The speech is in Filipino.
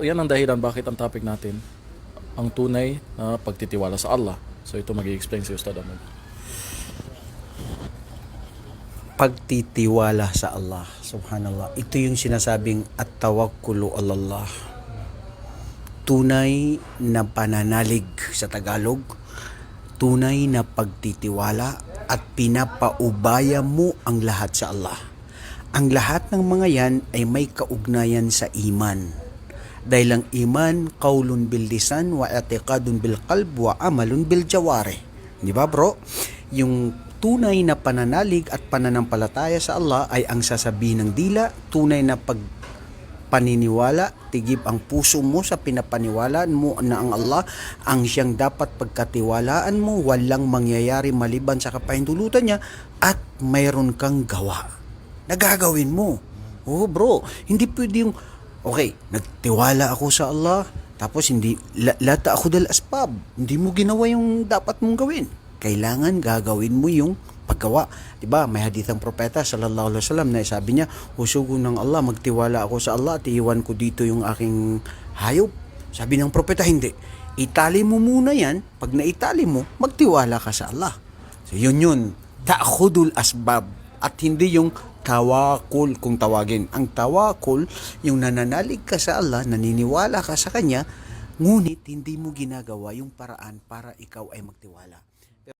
So, yan ang dahilan bakit ang topic natin ang tunay na pagtitiwala sa Allah. So ito mag-i-explain si Ustad Ahmed. pagtitiwala sa Allah. Subhanallah. Ito yung sinasabing at tawakkulu Allah. Tunay na pananalig sa Tagalog. Tunay na pagtitiwala at pinapaubaya mo ang lahat sa Allah. Ang lahat ng mga yan ay may kaugnayan sa iman. Dahil ang iman, qawlun bil lisan wa i'tiqadun bil qalb wa amalun bil jawari. Di ba bro? Yung tunay na pananalig at pananampalataya sa Allah ay ang sasabihin ng dila, tunay na pag paniniwala, tigib ang puso mo sa pinapaniwalaan mo na ang Allah ang siyang dapat pagkatiwalaan mo, walang mangyayari maliban sa kapahintulutan niya at mayroon kang gawa. Nagagawin mo. Oh bro, hindi pwede yung, okay, nagtiwala ako sa Allah, tapos hindi, la, lata ako dal asbab. Hindi mo ginawa yung dapat mong gawin. Kailangan gagawin mo yung paggawa. 'Di ba? May hadith ang propeta sallallahu alaihi wasallam na sabi niya, "Husugo ng Allah, magtiwala ako sa Allah at iwan ko dito yung aking hayop." Sabi ng propeta, "Hindi. Itali mo muna 'yan. Pag naitali mo, magtiwala ka sa Allah." So yun yun. Ta'khudul asbab at hindi yung tawakul kung tawagin. Ang tawakul, yung nananalig ka sa Allah, naniniwala ka sa Kanya, ngunit hindi mo ginagawa yung paraan para ikaw ay magtiwala.